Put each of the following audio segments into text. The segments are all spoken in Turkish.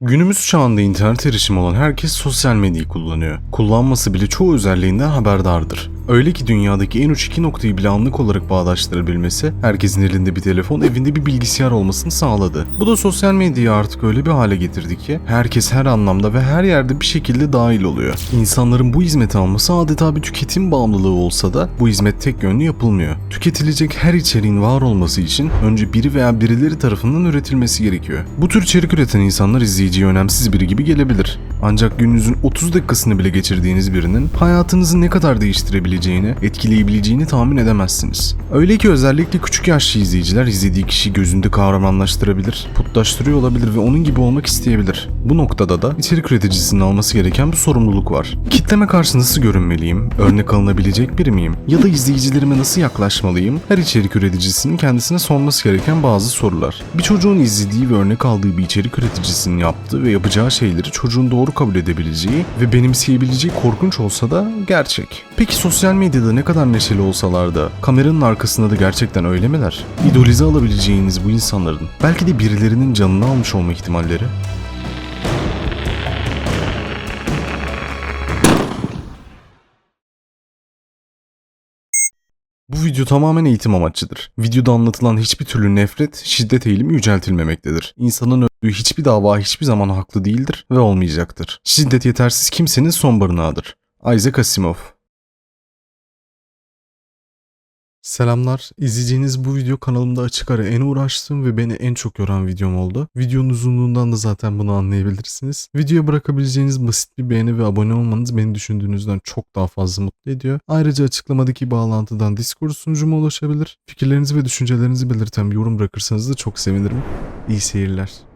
Günümüz çağında internet erişimi olan herkes sosyal medyayı kullanıyor. Kullanması bile çoğu özelliğinden haberdardır. Öyle ki dünyadaki en uç iki noktayı bile anlık olarak bağdaştırabilmesi, herkesin elinde bir telefon, evinde bir bilgisayar olmasını sağladı. Bu da sosyal medyayı artık öyle bir hale getirdi ki, herkes her anlamda ve her yerde bir şekilde dahil oluyor. İnsanların bu hizmeti alması adeta bir tüketim bağımlılığı olsa da, bu hizmet tek yönlü yapılmıyor. Tüketilecek her içeriğin var olması için önce biri veya birileri tarafından üretilmesi gerekiyor. Bu tür içerik üreten insanlar izleyiciye önemsiz biri gibi gelebilir. Ancak gününüzün 30 dakikasını bile geçirdiğiniz birinin hayatınızı ne kadar değiştirebileceğini, etkileyebileceğini tahmin edemezsiniz. Öyle ki özellikle küçük yaşlı izleyiciler izlediği kişiyi gözünde kahramanlaştırabilir, putlaştırıyor olabilir ve onun gibi olmak isteyebilir. Bu noktada da içerik üreticisinin alması gereken bir sorumluluk var. Kitleme karşı nasıl görünmeliyim, örnek alınabilecek biri miyim ya da izleyicilerime nasıl yaklaşmalıyım? Her içerik üreticisinin kendisine sorması gereken bazı sorular. Bir çocuğun izlediği ve örnek aldığı bir içerik üreticisinin yaptığı ve yapacağı şeyleri çocuğun doğru kabul edebileceği ve benimseyebileceği korkunç olsa da gerçek. Peki sosyal medyada ne kadar neşeli olsalar da kameranın arkasında da gerçekten öyle miler? İdolize alabileceğiniz bu insanların belki de birilerinin canını almış olma ihtimalleri Bu video tamamen eğitim amaçlıdır. Videoda anlatılan hiçbir türlü nefret, şiddet eğilimi yüceltilmemektedir. İnsanın öldüğü hiçbir dava hiçbir zaman haklı değildir ve olmayacaktır. Şiddet yetersiz kimsenin son barınağıdır. Isaac Asimov Selamlar. İzleyeceğiniz bu video kanalımda açık ara en uğraştığım ve beni en çok yoran videom oldu. Videonun uzunluğundan da zaten bunu anlayabilirsiniz. Videoya bırakabileceğiniz basit bir beğeni ve abone olmanız beni düşündüğünüzden çok daha fazla mutlu ediyor. Ayrıca açıklamadaki bağlantıdan Discord sunucuma ulaşabilir. Fikirlerinizi ve düşüncelerinizi belirten bir yorum bırakırsanız da çok sevinirim. İyi seyirler.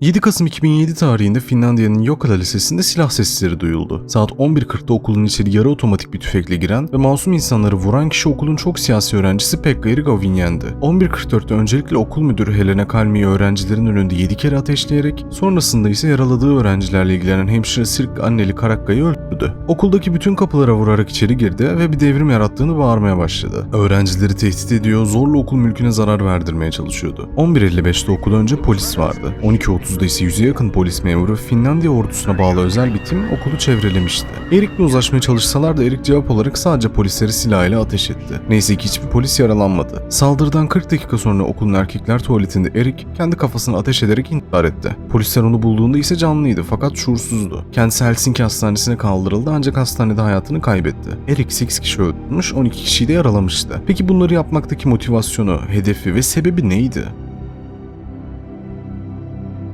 7 Kasım 2007 tarihinde Finlandiya'nın Jokala Lisesi'nde silah sesleri duyuldu. Saat 11.40'da okulun içeri yarı otomatik bir tüfekle giren ve masum insanları vuran kişi okulun çok siyasi öğrencisi Pekka Erigovinyen'di. 11.44'te öncelikle okul müdürü Helena Kalmi'yi öğrencilerin önünde 7 kere ateşleyerek sonrasında ise yaraladığı öğrencilerle ilgilenen hemşire Sirk Anneli Karakka'yı öldürdü. Okuldaki bütün kapılara vurarak içeri girdi ve bir devrim yarattığını bağırmaya başladı. Öğrencileri tehdit ediyor, zorla okul mülküne zarar verdirmeye çalışıyordu. 11.55'te okul önce polis vardı. 12.30 30'da ise yüze yakın polis memuru Finlandiya ordusuna bağlı özel bir tim okulu çevrelemişti. Erik'le uzlaşmaya çalışsalar da Erik cevap olarak sadece polisleri silahıyla ateş etti. Neyse ki hiçbir polis yaralanmadı. Saldırıdan 40 dakika sonra okulun erkekler tuvaletinde Erik kendi kafasını ateş ederek intihar etti. Polisler onu bulduğunda ise canlıydı fakat şuursuzdu. Kendisi Helsinki hastanesine kaldırıldı ancak hastanede hayatını kaybetti. Erik 8 kişi öldürmüş 12 kişiyi de yaralamıştı. Peki bunları yapmaktaki motivasyonu, hedefi ve sebebi neydi?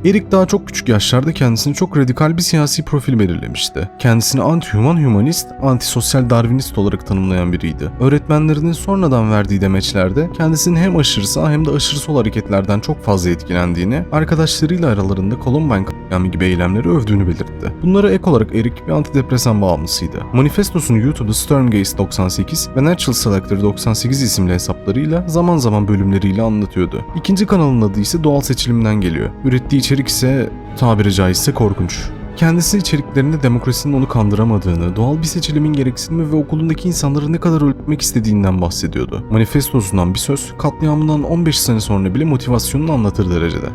Erik daha çok küçük yaşlarda kendisini çok radikal bir siyasi profil belirlemişti. Kendisini anti-human humanist, anti-sosyal darwinist olarak tanımlayan biriydi. Öğretmenlerinin sonradan verdiği demeçlerde kendisinin hem aşırı sağ hem de aşırı sol hareketlerden çok fazla etkilendiğini, arkadaşlarıyla aralarında Columbine katliamı gibi eylemleri övdüğünü belirtti. Bunlara ek olarak Erik bir antidepresan bağımlısıydı. Manifestosunu YouTube'da Stormgaze 98 ve Natural Selector 98 isimli hesaplarıyla zaman zaman bölümleriyle anlatıyordu. İkinci kanalın adı ise doğal seçilimden geliyor. Ürettiği içerik ise tabiri caizse korkunç. Kendisi içeriklerinde demokrasinin onu kandıramadığını, doğal bir seçilimin gereksinimi ve okulundaki insanları ne kadar öldürmek istediğinden bahsediyordu. Manifestosundan bir söz, katliamından 15 sene sonra bile motivasyonunu anlatır derecede.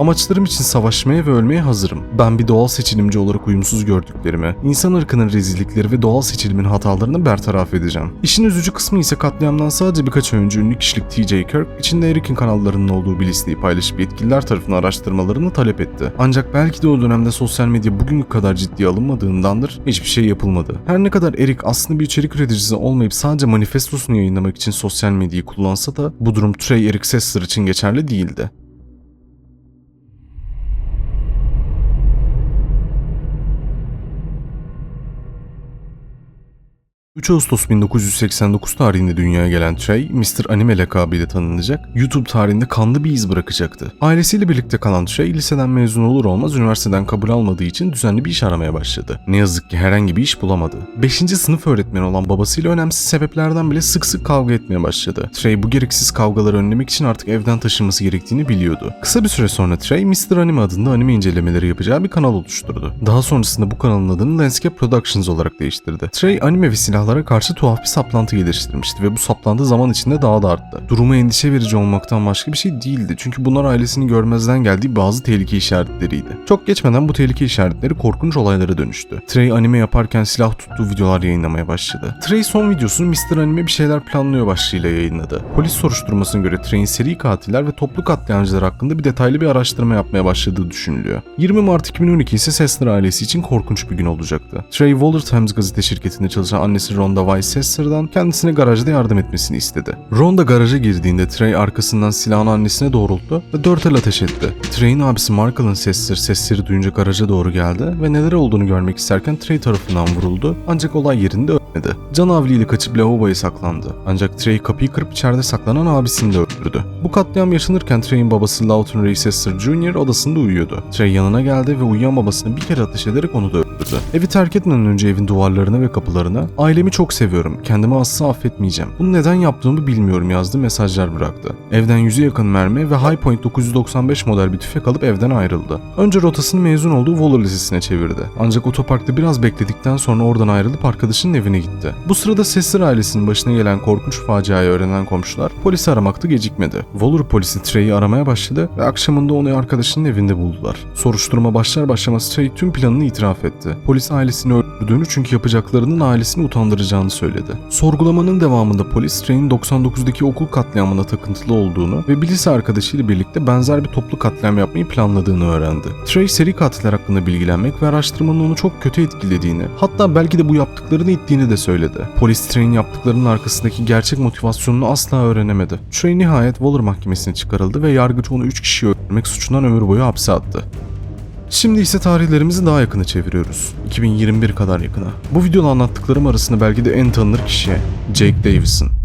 Amaçlarım için savaşmaya ve ölmeye hazırım. Ben bir doğal seçilimci olarak uyumsuz gördüklerimi, insan ırkının rezillikleri ve doğal seçilimin hatalarını bertaraf edeceğim. İşin üzücü kısmı ise katliamdan sadece birkaç önce ünlü kişilik TJ Kirk, içinde Eric'in kanallarının olduğu bir listeyi paylaşıp yetkililer tarafından araştırmalarını talep etti. Ancak belki de o dönemde sosyal medya bugünkü kadar ciddiye alınmadığındandır hiçbir şey yapılmadı. Her ne kadar Eric aslında bir içerik üreticisi olmayıp sadece manifestosunu yayınlamak için sosyal medyayı kullansa da bu durum Trey Eric Sessler için geçerli değildi. 3 Ağustos 1989 tarihinde dünyaya gelen Trey, Mr. Anime lakabıyla tanınacak, YouTube tarihinde kanlı bir iz bırakacaktı. Ailesiyle birlikte kalan Trey, liseden mezun olur olmaz üniversiteden kabul almadığı için düzenli bir iş aramaya başladı. Ne yazık ki herhangi bir iş bulamadı. 5. sınıf öğretmeni olan babasıyla önemsiz sebeplerden bile sık sık kavga etmeye başladı. Trey bu gereksiz kavgaları önlemek için artık evden taşınması gerektiğini biliyordu. Kısa bir süre sonra Trey, Mr. Anime adında anime incelemeleri yapacağı bir kanal oluşturdu. Daha sonrasında bu kanalın adını Landscape Productions olarak değiştirdi. Trey anime ve silah silahlara karşı tuhaf bir saplantı geliştirmişti ve bu saplantı zaman içinde daha da arttı. Durumu endişe verici olmaktan başka bir şey değildi çünkü bunlar ailesini görmezden geldiği bazı tehlike işaretleriydi. Çok geçmeden bu tehlike işaretleri korkunç olaylara dönüştü. Trey anime yaparken silah tuttuğu videolar yayınlamaya başladı. Trey son videosunu Mr. Anime bir şeyler planlıyor başlığıyla yayınladı. Polis soruşturmasına göre Trey'in seri katiller ve toplu katliamcılar hakkında bir detaylı bir araştırma yapmaya başladığı düşünülüyor. 20 Mart 2012 ise Sessler ailesi için korkunç bir gün olacaktı. Trey Waller Times gazete şirketinde çalışan annesi Rhonda Weiss Sesser'dan kendisine garajda yardım etmesini istedi. Rhonda garaja girdiğinde Trey arkasından silahını annesine doğrulttu ve dört el ateş etti. Trey'in abisi Michael'ın Sesser sesleri duyunca garaja doğru geldi ve neler olduğunu görmek isterken Trey tarafından vuruldu ancak olay yerinde ölmedi. Can havliyle kaçıp lavaboya saklandı. Ancak Trey kapıyı kırıp içeride saklanan abisini de öldürdü. Bu katliam yaşanırken Trey'in babası Lawton Ray Sesser Jr. odasında uyuyordu. Trey yanına geldi ve uyuyan babasını bir kere ateş ederek onu da öldürdü. Evi terk etmeden önce evin duvarlarına ve kapılarına ailemi çok seviyorum, kendimi asla affetmeyeceğim. Bunu neden yaptığımı bilmiyorum yazdı mesajlar bıraktı. Evden yüze yakın mermi ve High Point 995 model bir tüfek alıp evden ayrıldı. Önce rotasını mezun olduğu Waller Lisesi'ne çevirdi. Ancak otoparkta biraz bekledikten sonra oradan ayrılıp arkadaşının evine gitti. Bu sırada Sesser ailesinin başına gelen korkunç faciayı öğrenen komşular polisi aramakta gecikmedi. Waller polisi Trey'i aramaya başladı ve akşamında onu arkadaşının evinde buldular. Soruşturma başlar başlamaz Trey tüm planını itiraf etti. Polis ailesini öldürdüğünü çünkü yapacaklarının ailesini utandıracağını söyledi. Sorgulamanın devamında polis Trey'in 99'daki okul katliamına takıntılı olduğunu ve bir arkadaşıyla birlikte benzer bir toplu katliam yapmayı planladığını öğrendi. Trey seri katiller hakkında bilgilenmek ve araştırmanın onu çok kötü etkilediğini, hatta belki de bu yaptıklarını ittiğini de söyledi. Polis Trey'in yaptıklarının arkasındaki gerçek motivasyonunu asla öğrenemedi. Trey nihayet Waller mahkemesine çıkarıldı ve yargıç onu 3 kişiyi öldürmek suçundan ömür boyu hapse attı. Şimdi ise tarihlerimizi daha yakına çeviriyoruz. 2021 kadar yakına. Bu videoda anlattıklarım arasında belki de en tanınır kişi Jake Davison.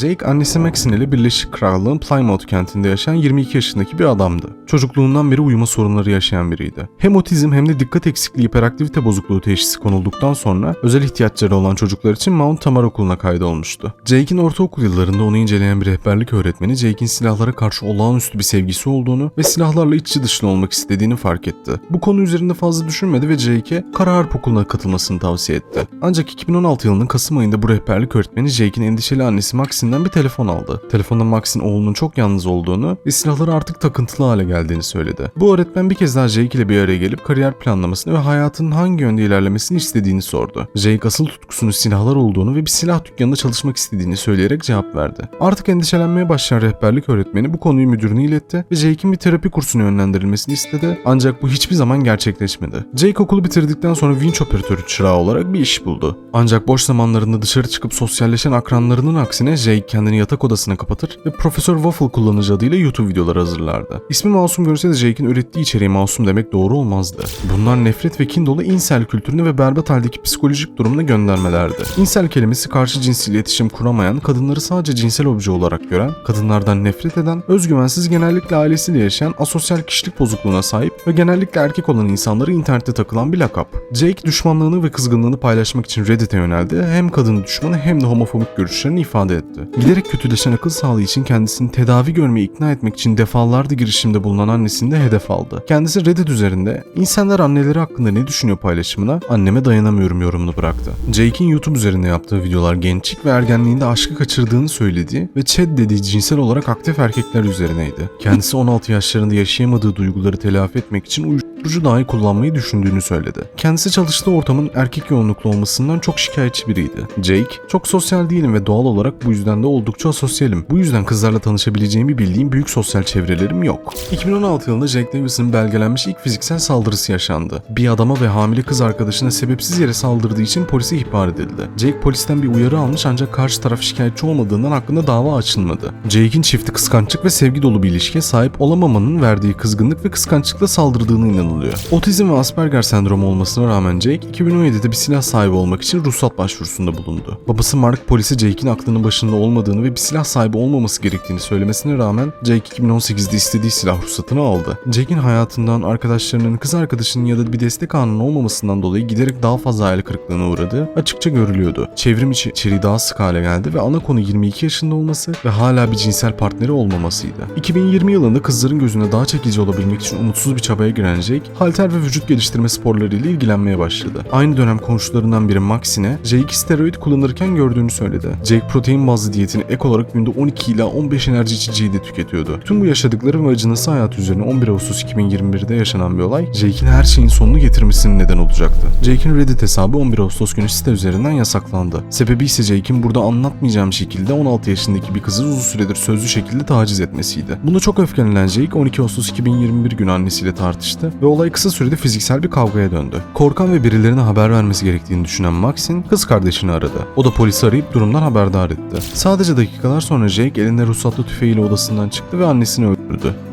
Jake annesi Maxine ile Birleşik Krallığın Plymouth kentinde yaşayan 22 yaşındaki bir adamdı. Çocukluğundan beri uyuma sorunları yaşayan biriydi. Hem otizm hem de dikkat eksikliği hiperaktivite bozukluğu teşhisi konulduktan sonra özel ihtiyaçları olan çocuklar için Mount Tamar Okulu'na kaydolmuştu. Jake'in ortaokul yıllarında onu inceleyen bir rehberlik öğretmeni Jake'in silahlara karşı olağanüstü bir sevgisi olduğunu ve silahlarla içi dışlı olmak istediğini fark etti. Bu konu üzerinde fazla düşünmedi ve Jake'e Kara Harp Okulu'na katılmasını tavsiye etti. Ancak 2016 yılının Kasım ayında bu rehberlik öğretmeni Jake'in endişeli annesi Maxine'den bir telefon aldı. Telefonda Max'in oğlunun çok yalnız olduğunu ve silahlara artık takıntılı hale geldiğini söyledi. Bu öğretmen bir kez daha Jake ile bir araya gelip kariyer planlamasını ve hayatının hangi yönde ilerlemesini istediğini sordu. Jake asıl tutkusunun silahlar olduğunu ve bir silah dükkanında çalışmak istediğini söyleyerek cevap verdi. Artık endişelenmeye başlayan rehberlik öğretmeni bu konuyu müdürüne iletti ve Jake'in bir terapi kursuna yönlendirilmesini istedi ancak bu hiçbir zaman gerçekleşmedi. Jake okulu bitirdikten sonra vinç operatörü çırağı olarak bir iş buldu. Ancak boş zamanlarında dışarı çıkıp sosyalleşen akranlarının aksine Jake kendini yatak odasına kapatır ve Profesör Waffle kullanıcı adıyla YouTube videoları hazırlardı. İsmi masum görse de Jake'in ürettiği içeriği masum demek doğru olmazdı. Bunlar nefret ve kin dolu insel kültürünü ve berbat haldeki psikolojik durumuna göndermelerdi. İnsel kelimesi karşı cinsel iletişim kuramayan, kadınları sadece cinsel obje olarak gören, kadınlardan nefret eden, özgüvensiz genellikle ailesiyle yaşayan asosyal kişilik bozukluğuna sahip ve genellikle erkek olan insanları internette takılan bir lakap. Jake düşmanlığını ve kızgınlığını paylaşmak için Reddit'e yöneldi. Hem kadın düşmanı hem de homofobik görüşlerini ifade etti. Giderek kötüleşen akıl sağlığı için kendisini tedavi görmeye ikna etmek için defalarca girişimde bulunan annesini de hedef aldı. Kendisi Reddit üzerinde insanlar anneleri hakkında ne düşünüyor paylaşımına anneme dayanamıyorum yorumunu bıraktı. Jake'in YouTube üzerinde yaptığı videolar gençlik ve ergenliğinde aşkı kaçırdığını söylediği ve Chad dediği cinsel olarak aktif erkekler üzerineydi. Kendisi 16 yaşlarında yaşayamadığı duyguları telafi etmek için uyuşturucu dahi kullanmayı düşündüğünü söyledi. Kendisi çalıştığı ortamın erkek yoğunluklu olmasından çok şikayetçi biriydi. Jake, çok sosyal değilim ve doğal olarak bu yüzden de oldukça asosyalim. Bu yüzden kızlarla tanışabileceğimi bildiğim büyük sosyal çevrelerim yok. 2016 yılında Jack Davis'in belgelenmiş ilk fiziksel saldırısı yaşandı. Bir adama ve hamile kız arkadaşına sebepsiz yere saldırdığı için polise ihbar edildi. Jake polisten bir uyarı almış ancak karşı taraf şikayetçi olmadığından hakkında dava açılmadı. Jake'in çifti kıskançlık ve sevgi dolu bir ilişkiye sahip olamamanın verdiği kızgınlık ve kıskançlıkla saldırdığını inanıldı. Sunuluyor. Otizm ve Asperger sendromu olmasına rağmen Jake 2017'de bir silah sahibi olmak için ruhsat başvurusunda bulundu. Babası Mark polise Jake'in aklının başında olmadığını ve bir silah sahibi olmaması gerektiğini söylemesine rağmen Jake 2018'de istediği silah ruhsatını aldı. Jake'in hayatından, arkadaşlarının, kız arkadaşının ya da bir destek anının olmamasından dolayı giderek daha fazla hayal kırıklığına uğradığı açıkça görülüyordu. Çevrim içi içeriği daha sık hale geldi ve ana konu 22 yaşında olması ve hala bir cinsel partneri olmamasıydı. 2020 yılında kızların gözünde daha çekici olabilmek için umutsuz bir çabaya giren Jake, halter ve vücut geliştirme sporlarıyla ilgilenmeye başladı. Aynı dönem komşularından biri Maxine, Jake'i steroid kullanırken gördüğünü söyledi. Jake protein bazlı diyetini ek olarak günde 12 ila 15 enerji içeceği de tüketiyordu. Tüm bu yaşadıkları ve acınası hayatı üzerine 11 Ağustos 2021'de yaşanan bir olay, Jake'in her şeyin sonunu getirmesinin neden olacaktı. Jake'in Reddit hesabı 11 Ağustos günü site üzerinden yasaklandı. Sebebi ise Jake'in burada anlatmayacağım şekilde 16 yaşındaki bir kızı uzun süredir sözlü şekilde taciz etmesiydi. Buna çok öfkelenen Jake 12 Ağustos 2021 günü annesiyle tartıştı ve olay kısa sürede fiziksel bir kavgaya döndü. Korkan ve birilerine haber vermesi gerektiğini düşünen Maxine kız kardeşini aradı. O da polisi arayıp durumdan haberdar etti. Sadece dakikalar sonra Jake elinde ruhsatlı tüfeğiyle odasından çıktı ve annesini öldürdü.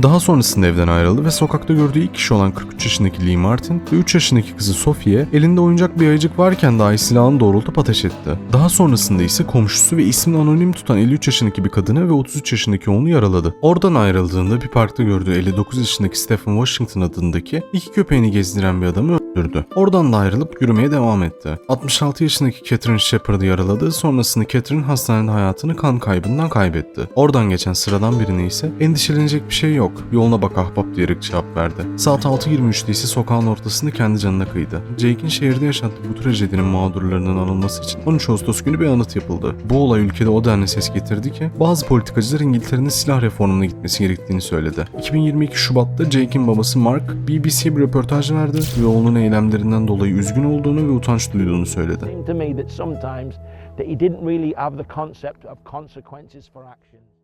Daha sonrasında evden ayrıldı ve sokakta gördüğü ilk kişi olan 43 yaşındaki Lee Martin ve 3 yaşındaki kızı Sophie'ye elinde oyuncak bir ayıcık varken dahi silahını doğrultup ateş etti. Daha sonrasında ise komşusu ve ismini anonim tutan 53 yaşındaki bir kadını ve 33 yaşındaki oğlunu yaraladı. Oradan ayrıldığında bir parkta gördüğü 59 yaşındaki Stephen Washington adındaki iki köpeğini gezdiren bir adamı öldürdü. Oradan da ayrılıp yürümeye devam etti. 66 yaşındaki Catherine Shepard'ı yaraladı. Sonrasında Catherine hastanede hayatını kan kaybından kaybetti. Oradan geçen sıradan birine ise endişelenecek bir şey yok. Yoluna bak ahbap diyerek cevap verdi. Saat 6.23'te ise sokağın ortasında kendi canına kıydı. Jake'in şehirde yaşattığı bu trajedinin mağdurlarının anılması için 13 Ağustos günü bir anıt yapıldı. Bu olay ülkede o denli ses getirdi ki bazı politikacılar İngiltere'nin silah reformuna gitmesi gerektiğini söyledi. 2022 Şubat'ta Jake'in babası Mark BBC'ye bir röportaj verdi ve oğlunun eylemlerinden dolayı üzgün olduğunu ve utanç duyduğunu söyledi. that he didn't really have the concept of consequences for actions.